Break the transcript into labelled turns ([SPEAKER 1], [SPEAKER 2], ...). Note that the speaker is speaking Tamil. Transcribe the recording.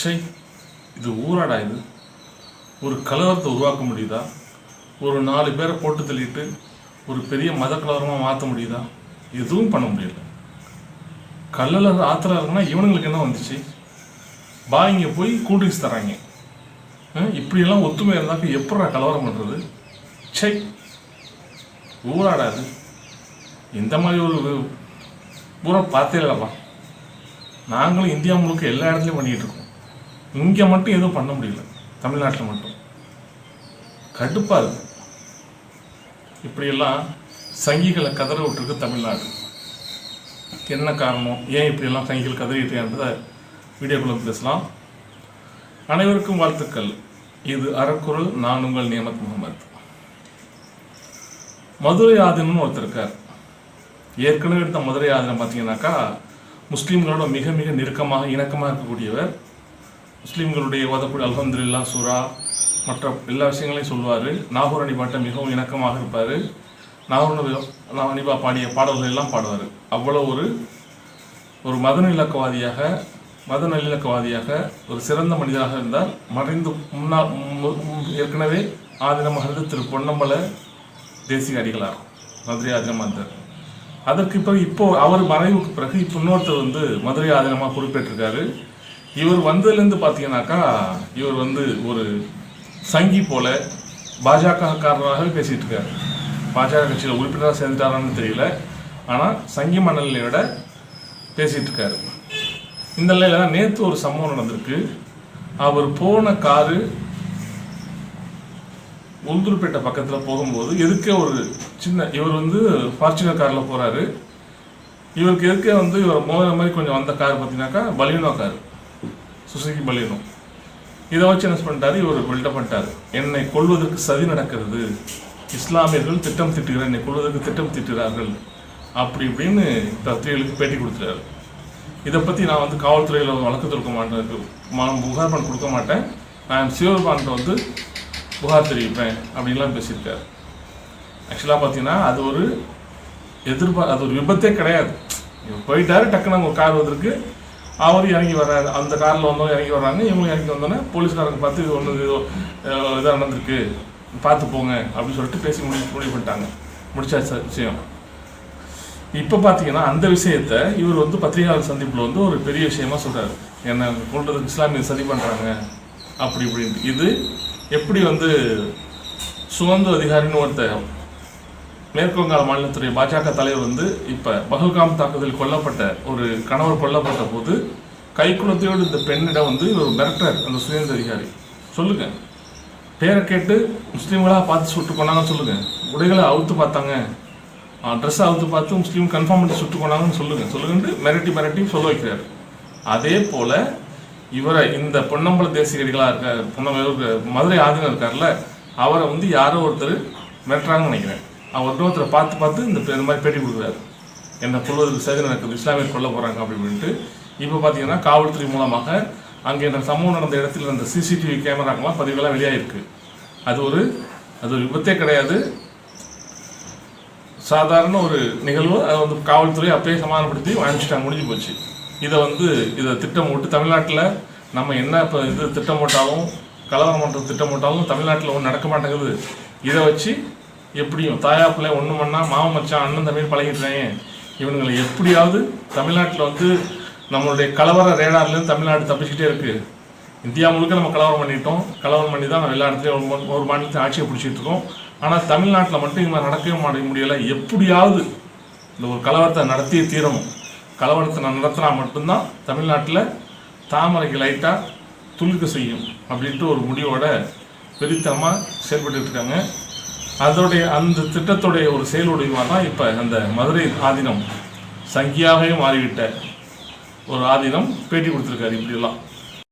[SPEAKER 1] சே இது ஊராடா இது? ஒரு கலவரத்தை உருவாக்க முடியுதா? ஒரு நாலு பேரை போட்டு தள்ளிட்டு ஒரு பெரிய மத கலவரமாக மாற்ற முடியுதா? எதுவும் பண்ண முடியல. கல்லில் ஆத்திரம் இருக்குன்னா இவனுங்களுக்கு என்ன வந்துச்சு? பா இங்கே போய் கூல்ட்ரிங்க்ஸ் தராங்க இப்படியெல்லாம் ஒத்துமை இருந்தாக்க எப்படா கலவரம் பண்ணுறது சே ஊராடாது இந்த மாதிரி ஒரு ஊரை பார்த்தே இல்லைப்பா நாங்களும் இந்தியா முழுக்க எல்லா இடத்துலையும் பண்ணிகிட்டு இருக்கோம். இங்கே மட்டும் எதுவும் பண்ண முடியல. தமிழ்நாட்டில் மட்டும். கடுப்பாக இருக்கு. இப்படியெல்லாம் சங்கிகளை கதற விட்டுருக்கு தமிழ்நாடு. என்ன காரணம்? ஏன் இப்படியெல்லாம் சங்கிகள் கதறிட்டுன்றதை வீடியோக்குள்ள பேசலாம். அனைவருக்கும் வாழ்த்துக்கள். இது அறக்குறள் நான் உங்கள் நியமத் முகமது. மதுரை ஆதீனம்னு ஒருத்தர் இருக்கார். ஏற்கனவே எடுத்த மதுரை ஆதீனம் பார்த்தீங்கன்னாக்கா முஸ்லீம்களோட மிக மிக நெருக்கமாக இணக்கமாக இருக்கக்கூடியவர் முஸ்லீம்களுடைய ஓதக்கூடிய அல்ஹம்துலில்லா சூரா மற்ற எல்லா விஷயங்களையும் சொல்லுவார் நாகூர் அணிபாட்டை மிகவும் இணக்கமாக இருப்பார். நாகூர் அணிபா பாடிய பாடல்கள் எல்லாம் பாடுவார். அவ்வளோ ஒரு ஒரு மத நல்லிணக்கவாதியாக மத நல்லிணக்கவாதியாக ஒரு சிறந்த மனிதராக இருந்தார் மறைந்து முன்னால் ஏற்கனவே ஆதினமாக இருந்த திரு பொன்னம்பல தேசிய அடிகளார் மதுரை ஆதீனமாக அதற்கு பிறகு இப்போ அவர் மறைவுக்கு பிறகு இப்போ இன்னொருத்தர் வந்து மதுரை ஆதினமாக குறிப்பிட்டிருக்காரு இவர் வந்ததுலேருந்து பார்த்தீங்கன்னாக்கா இவர் வந்து ஒரு சங்கி போல பாஜகக்காரராகவே பேசிகிட்டு இருக்காரு. பாஜக கட்சியில் உறுப்பினராக சேர்ந்துட்டாரான்னு தெரியல. ஆனால் சங்கி மணலியோட பேசிகிட்டு இருக்காரு. இந்த நிலையில தான் நேற்று ஒரு சம்பவம் நடந்திருக்கு. அவர் போன காரு உளுந்தூர்பேட்டை பக்கத்தில் போகும்போது எதுக்கே ஒரு சின்ன இவர் வந்து ஃபார்ச்சுனர் காரில் போகிறாரு இவருக்கு எதுக்கே வந்து இவர் மோதிர மாதிரி கொஞ்சம் வந்த கார் பார்த்தீங்கன்னாக்கா பலினோ கார். சுசுகி பலினோ இதை வச்சு என்ன பண்ணிட்டாரு? இவர் பில்டப் பண்ணிட்டார். என்னை கொல்வதற்கு சதி நடக்கிறது. இஸ்லாமியர்கள் திட்டம் திட்டுகிறார். என்னை கொள்வதற்கு திட்டம் திட்டுகிறார்கள். அப்படி இப்படின்னு பத்திரிகைகளுக்கு பேட்டி கொடுத்துட்டாரு. இதை பற்றி நான் வந்து காவல்துறையில் வழக்கு தொடுக்க மாட்டேன். புகார் பண்ண கொடுக்க மாட்டேன். நான் சிவபான்கிட்ட வந்து புகார் தெரிவிப்பேன் அப்படின்லாம் பேசியிருக்காரு. ஆக்சுவலாக பார்த்தீங்கன்னா அது ஒரு எதிர்பார் அது ஒரு விபத்தே கிடையாது. போயிட்டாரு டக்குன்னு அங்கே ஒரு கார் வந்திருக்கு அவரும் இறங்கி வர்றாரு. அந்த காரில் வந்தவங்க இறங்கி வர்றாங்க. இவங்க இறங்கி வந்தோடனே போலீஸ்காரங்க பார்த்து இது ஒன்று இது இதாக நடந்திருக்கு. பார்த்து போங்க அப்படின்னு சொல்லிட்டு பேசி முடி முடிவு பண்ணிட்டாங்க. முடிச்சாச்சு விஷயம். இப்போ பார்த்தீங்கன்னா அந்த விஷயத்த இவர் வந்து பத்திரிகையாளர் சந்திப்பில் வந்து ஒரு பெரிய விஷயமா சொல்கிறார் என்னை கொண்டது இஸ்லாமிய சரி பண்ணுறாங்க அப்படி இப்படின்ட்டு. இது எப்படி வந்து சுதந்திர அதிகாரின்னு ஒருத்தர் மேற்கு வங்காள மாநிலத்துடைய பாஜக தலைவர் வந்து இப்போ பகல்காம் தாக்குதலில் கொல்லப்பட்ட ஒரு கணவர் கொல்லப்பட்ட போது கைக்குலத்தையோடு இந்த பெண்ணிடம் வந்து இவர் மிரட்டர் அந்த சுயேந்திர அதிகாரி. சொல்லுங்க. பேரை கேட்டு முஸ்லீம்களாக பார்த்து சுட்டு கொண்டாங்கன்னு சொல்லுங்க. உடைகளை அவுத்து பார்த்தாங்க. ட்ரெஸ்ஸை அவுத்து பார்த்து முஸ்லீம் கன்ஃபார்ம் பண்ணி சுட்டு கொண்டாங்கன்னு சொல்லுங்க. சொல்லுங்கன்ட்டு மிரட்டி மிரட்டி சொல்ல வைக்கிறார். அதே போல இவரை இந்த பொன்னம்பல தேசிகடிகளாக இருக்க பொன்னம்பல மதுரை ஆதினம் இருக்கார்ல அவரை வந்து யாரோ ஒருத்தர் மிரட்டுறாங்கன்னு நினைக்கிறேன். அவர் இன்னொருத்தரை பார்த்து பார்த்து இந்த இந்த மாதிரி பேட்டி கொடுக்குறாரு. என்னை கொள்வதற்கு சரி எனக்கு இஸ்லாமியர் கொல்ல போகிறாங்க அப்படின்ட்டு இப்போ பார்த்தீங்கன்னா காவல்துறை மூலமாக அங்கே இந்த சம்பவம் நடந்த இடத்துல இருந்த சிசிடிவி கேமராக்கெல்லாம் பதிவுகளாக வெளியாகிருக்கு அது ஒரு அது ஒரு விபத்தே கிடையாது. சாதாரண ஒரு நிகழ்வு. அதை வந்து காவல்துறை அப்பயே சமாதானப்படுத்தி வாங்கிச்சிட்டாங்க முடிஞ்சு போச்சு. இதை வந்து இதை திட்டம் போட்டு தமிழ்நாட்டில் நம்ம என்ன இப்போ இது திட்டம் போட்டாலும் கலவரம் பண்ணுறது திட்டம் போட்டாலும் தமிழ்நாட்டில் ஒன்றும் நடக்க மாட்டேங்குது. இதை வச்சு எப்படியும் தாயா பிள்ளை ஒன்று மண்ணா மாமன் மச்சான் அண்ணன் தம்பி பழகிடுறேன். இவனுங்களை எப்படியாவது தமிழ்நாட்டில் வந்து நம்மளுடைய கலவர ரேடார்லேருந்து தமிழ்நாடு தப்பிச்சுக்கிட்டே இருக்குது இந்தியா முழுக்க நம்ம கலவரம் பண்ணிட்டோம் கலவரம் பண்ணி தான் நம்ம எல்லா இடத்துலையும் ஒரு மாநிலத்தை மாநிலத்தையும் ஆட்சியை பிடிச்சிட்டு இருக்கோம். ஆனால் தமிழ்நாட்டில் மட்டும் இது மாதிரி நடக்கவே மாட்டேங்க முடியலை. எப்படியாவது இந்த ஒரு கலவரத்தை நடத்தியே தீரணும். கலவரத்தை நான் நடத்தினா மட்டும்தான் தமிழ்நாட்டில் தாமரைக்கு லைட்டாக துளுக்க செய்யும். அப்படின்ட்டு ஒரு முடிவோட வெறித்தனமாக செயல்பட்டு இருக்காங்க. அதோடைய அந்த திட்டத்துடைய ஒரு செயலுடையமாக தான் இப்போ அந்த மதுரை ஆதீனம் சங்கியாகவே மாறிவிட்ட ஒரு ஆதீனம் பேட்டி கொடுத்துருக்காரு இப்படியெல்லாம்.